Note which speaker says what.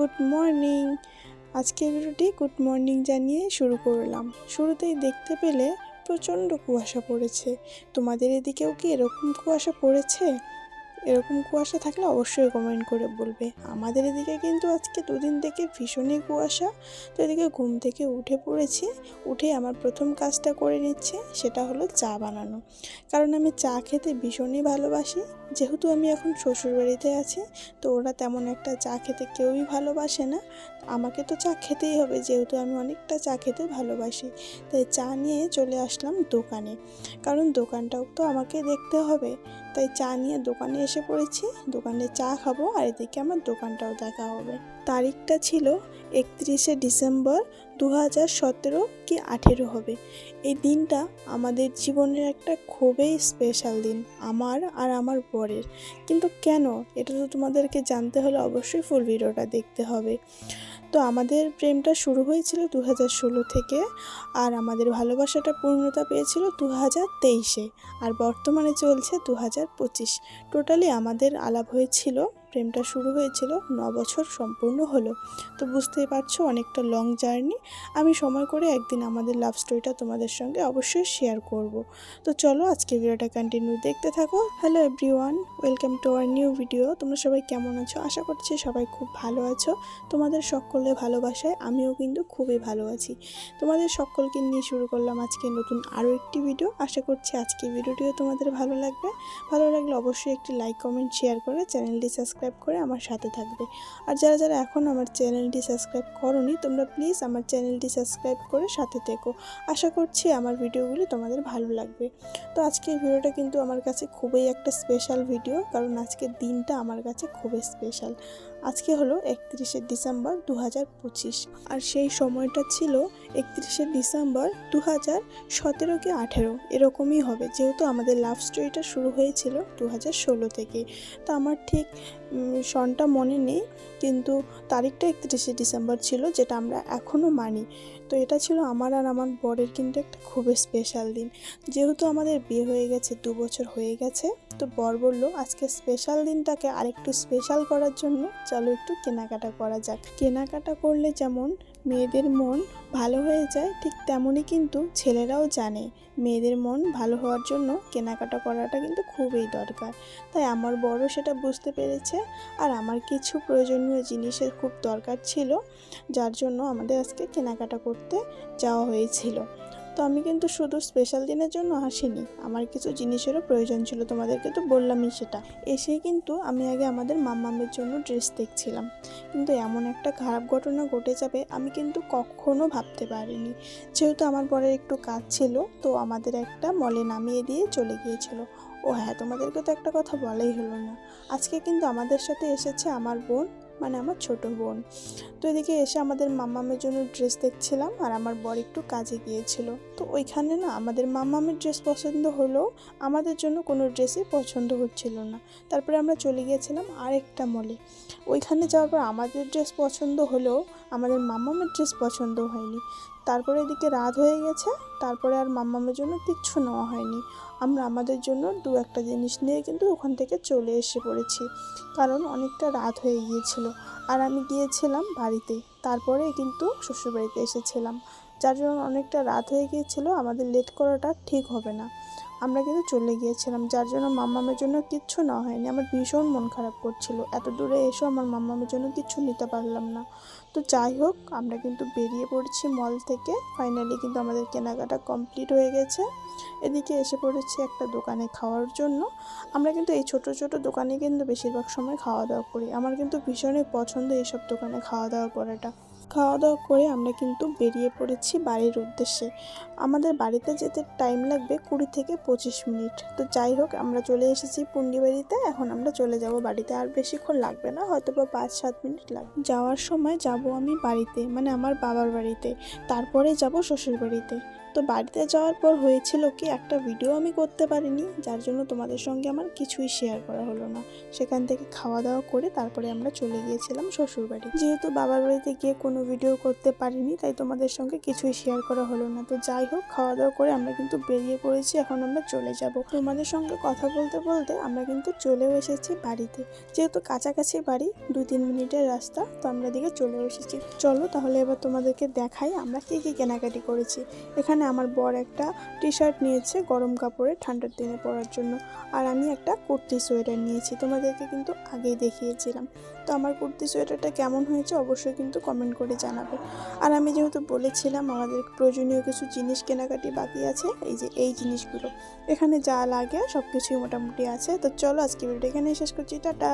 Speaker 1: Good morning. আজকের ভিডিওটি good morning জানিয়ে শুরু করলাম। শুরুতেই দেখতে পেলে প্রচণ্ড কুয়াশা পড়েছে। তোমাদের এদিকেও কি এরকম কুয়াশা পড়েছে? এরকম কুয়াশা থাকলে অবশ্যই কমেন্ট করে বলবে। আমাদের এদিকে কিন্তু আজকে দুদিন থেকে ভীষণই কুয়াশা। তো এদিকে ঘুম থেকে উঠে পড়েছি উঠে আমার প্রথম কাজটা করে নিচ্ছে, সেটা হলো চা বানানো। কারণ আমি চা খেতে ভীষণই ভালোবাসি। যেহেতু আমি এখন শ্বশুরবাড়িতে আছি, তো ওরা তেমন একটা চা খেতে কেউই ভালোবাসে না। আমাকে তো চা খেতেই হবে, যেহেতু আমি অনেকটা চা খেতে ভালোবাসি। তাই চা নিয়ে চলে আসলাম দোকানে। কারণ দোকানটাও তো আমাকে দেখতে হবে। তাই চা নিয়ে দোকানে এসে পড়েছি। দোকানে চা খাব আর এদিকে আমার দোকানটাও দেখা হবে। তারিখটা ছিল একত্রিশে ডিসেম্বর দু হাজার সতেরো কি আঠেরো হবে। এই দিনটা আমাদের জীবনের একটা খুবই স্পেশাল দিন, আমার আর আমার বরের। কিন্তু কেন? এটা তো তোমাদেরকে জানতে হলে অবশ্যই ফুল ভিডিওটা দেখতে হবে। তো আমাদের প্রেমটা শুরু হয়েছিল দু হাজার ষোলো থেকে আর আমাদের ভালোবাসাটা পূর্ণতা পেয়েছিল দু হাজার তেইশে আর বর্তমানে চলছে দু হাজার পঁচিশ। টোটালি আমাদের আলাপ হয়েছিল প্রেমটা শুরু হয়েছিল ন বছর সম্পূর্ণ হলো। তো বুঝতেই পারছ, অনেকটা লং জার্নি আমি সময় করে একদিন আমাদের লাভ স্টোরিটা তোমাদের সঙ্গে অবশ্যই শেয়ার করব। তো চলো আজকে ভিডিওটা কন্টিনিউ দেখতে থাকো। Hello everyone welcome to our new video তোমরা সবাই কেমন আছো? আশা করছি সবাই খুব ভালো আছো। তোমাদের সকলে ভালোবাসায় আমিও কিন্তু খুবই ভালো আছি। তোমাদের সকলকে নিয়ে শুরু করলাম আজকে নতুন আরও একটি ভিডিও আশা করছি আজকে ভিডিওটিও তোমাদের ভালো লাগবে। ভালো লাগলে অবশ্যই একটি লাইক কমেন্ট শেয়ার করে চ্যানেলটি সাবস্ক্রাইব করে আমার সাথে থাকবে। আর যারা যারা এখন আমার চ্যানেলটি সাবস্ক্রাইব করনি, তোমরা প্লিজ আমার চ্যানেলটি সাবস্ক্রাইব করে সাথে থেকো। আশা করছি আমার ভিডিওগুলি তোমাদের ভালো লাগবে। তো আজকের ভিডিওটা কিন্তু আমার কাছে খুবই একটা স্পেশাল ভিডিও কারণ আজকের দিনটা আমার কাছে খুবই স্পেশাল আজকে হলো একত্রিশে ডিসেম্বর দু হাজার পঁচিশ। আর সেই সময়টা ছিল একত্রিশে ডিসেম্বর দু হাজার সতেরো কি আঠেরো। এরকমই হবে, যেহেতু আমাদের লাভ স্টোরিটা শুরু হয়েছিল দু হাজার ষোলো থেকে। তো আমার ঠিক সনটা মনে নেই, কিন্তু তারিখটা একত্রিশে ডিসেম্বর ছিল, যেটা আমরা এখনও মানি। তো এটা ছিল আমার আর আমার বরের কিন্তু একটা খুবই স্পেশাল দিন। যেহেতু আমাদের বিয়ে হয়ে গেছে, দু বছর হয়ে গেছে, তো বর বলল, আজকে স্পেশাল দিনটাকে আরেকটু স্পেশাল করার জন্য চলো একটু কেনাকাটা করা যাক। কেনাকাটা করলে যেমন মেয়েদের মন ভালো হয়ে যায়, ঠিক তেমনই কিন্তু ছেলেরাও জানে মেয়েদের মন ভালো হওয়ার জন্য কেনাকাটা করাটা কিন্তু খুবই দরকার। তাই আমার বড় সেটা বুঝতে পেরেছে আর আমার কিছু প্রয়োজনীয় জিনিসের খুব দরকার ছিল, যার জন্য আমাদের আজকে কেনাকাটা করতে যাওয়া হয়েছিল। তো আমি কিন্তু শুধু স্পেশাল দিনের জন্য আসিনি। আমার কিছু জিনিসেরও প্রয়োজন ছিল, তোমাদেরকে তো বললামই সেটা। এসেই কিন্তু আমি আগে আমাদের মাম্মামের জন্য ড্রেস দেখছিলাম। কিন্তু এমন একটা খারাপ ঘটনা ঘটে যাবে আমি কিন্তু কখনো ভাবতে পারিনি। যেহেতু আমার পরের একটু কাজ ছিল, তো আমাদের একটা মলে নামিয়ে দিয়ে চলে গিয়েছিল। ও হ্যাঁ তোমাদেরকে তো একটা কথা বলাই হলো না। আজকে কিন্তু আমাদের সাথে এসেছে আমার বোন মানে আমার ছোট বোন। তো এদিকে এসে আমাদের মাম্মামের জন্য ড্রেস দেখছিলাম আর আমার বর একটু কাজে গিয়েছিল। তো ওইখানে না আমাদের মাম্মামের ড্রেস পছন্দ হলেও আমাদের জন্য কোনো ড্রেসই পছন্দ হচ্ছিল না। তারপরে আমরা চলে গিয়েছিলাম আরেকটা মলে ওইখানে যাওয়ার পর আমাদের ড্রেস পছন্দ হলেও আমাদের মাম্মামের ড্রেস পছন্দ হয়নি। তারপরে এদিকে রাত হয়ে গেছে, তারপরে আর মাম্মামের জন্য কিচ্ছু নেওয়া হয়নি। আমরা আমাদের জন্য দু একটা জিনিস নিয়ে কিন্তু ওখান থেকে চলে এসে পড়েছি। কারণ অনেকটা রাত হয়ে গিয়েছিল। আর আমি গিয়েছিলাম বাড়িতে। তারপরে কিন্তু শ্বশুরবাড়িতে এসেছিলাম। যার জন্য অনেকটা রাত হয়ে গিয়েছিল, আমাদের লেট করাটা ঠিক হবে না। আমরা কিন্তু চলে গিয়েছিলাম, যার জন্য মাম্মামের জন্য কিচ্ছু না হয়নি। আমার ভীষণ মন খারাপ করছিল। এত দূরে এসেও আমার মাম্মামের জন্য কিচ্ছু নিতে পারলাম না। তো যাই হোক, আমরা কিন্তু বেরিয়ে পড়ছি মল থেকে। ফাইনালি কিন্তু আমাদের কেনাকাটা কমপ্লিট হয়ে গেছে। এদিকে এসে পড়েছি একটা দোকানে খাওয়ার জন্য। আমরা কিন্তু এই ছোট ছোট দোকানে কিন্তু বেশিরভাগ সময় খাওয়া দাওয়া করি। আমার কিন্তু ভীষণই পছন্দ এইসব দোকানে খাওয়া দাওয়া করাটা। খাওয়া দাওয়া করে আমরা কিন্তু বেরিয়ে পড়েছি বাড়ির উদ্দেশ্যে। আমাদের বাড়িতে যেতে টাইম লাগবে কুড়ি থেকে পঁচিশ মিনিট। তো যাই হোক, আমরা চলে এসেছি পুন্ডিবাড়িতে এখন আমরা চলে যাব বাড়িতে। আর বেশিক্ষণ লাগবে না হয়তো বা পাঁচ সাত মিনিট লাগবে। যাওয়ার সময় যাব আমি বাড়িতে মানে আমার বাবার বাড়িতে। তারপরে যাব শ্বশুর বাড়িতে তো বাড়িতে যাওয়ার পর হয়েছিল কি, একটা ভিডিও আমি করতে পারিনি, যার জন্য তোমাদের সঙ্গে আমার কিছুই শেয়ার করা হলো না। সেখান থেকে খাওয়া দাওয়া করে তারপরে আমরা চলে গিয়েছিলাম শ্বশুর বাড়ি যেহেতু বাবার বাড়িতে গিয়ে কোনো ভিডিও করতে পারিনি, তাই তোমাদের সঙ্গে কিছুই শেয়ার করা হলো না। তো যাই হোক, খাওয়া দাওয়া করে আমরা কিন্তু বেরিয়ে পড়েছি, এখন আমরা চলে যাব। তোমাদের সঙ্গে কথা বলতে বলতে আমরা কিন্তু চলেও এসেছি বাড়িতে। যেহেতু কাছাকাছি বাড়ি দুই তিন মিনিটের রাস্তা, তো আমরা দিকে চলে এসেছি। চলো তাহলে এবার তোমাদেরকে দেখাই আমরা কি কি কেনাকাটি করেছি। এখানে আমার বর একটা টি শার্ট নিয়েছে গরম কাপড়ে ঠান্ডার দিনে পরার জন্য। আর আমি একটা কুর্তি সোয়েটার নিয়েছি। তোমাদেরকে কিন্তু আগেই দেখিয়েছিলাম। তো আমার কুর্তি সোয়েটারটা কেমন হয়েছে অবশ্যই কিন্তু কমেন্ট করে জানাবে। আর আমি যেহেতু বলেছিলাম আমাদের প্রয়োজনীয় কিছু জিনিস কেনাকাটি বাকি আছে, এই যে এই জিনিসগুলো। এখানে যা লাগে সব কিছুই মোটামুটি আছে। তো চলো আজকে ভিডিওটা এখানে শেষ করছি। টাটা!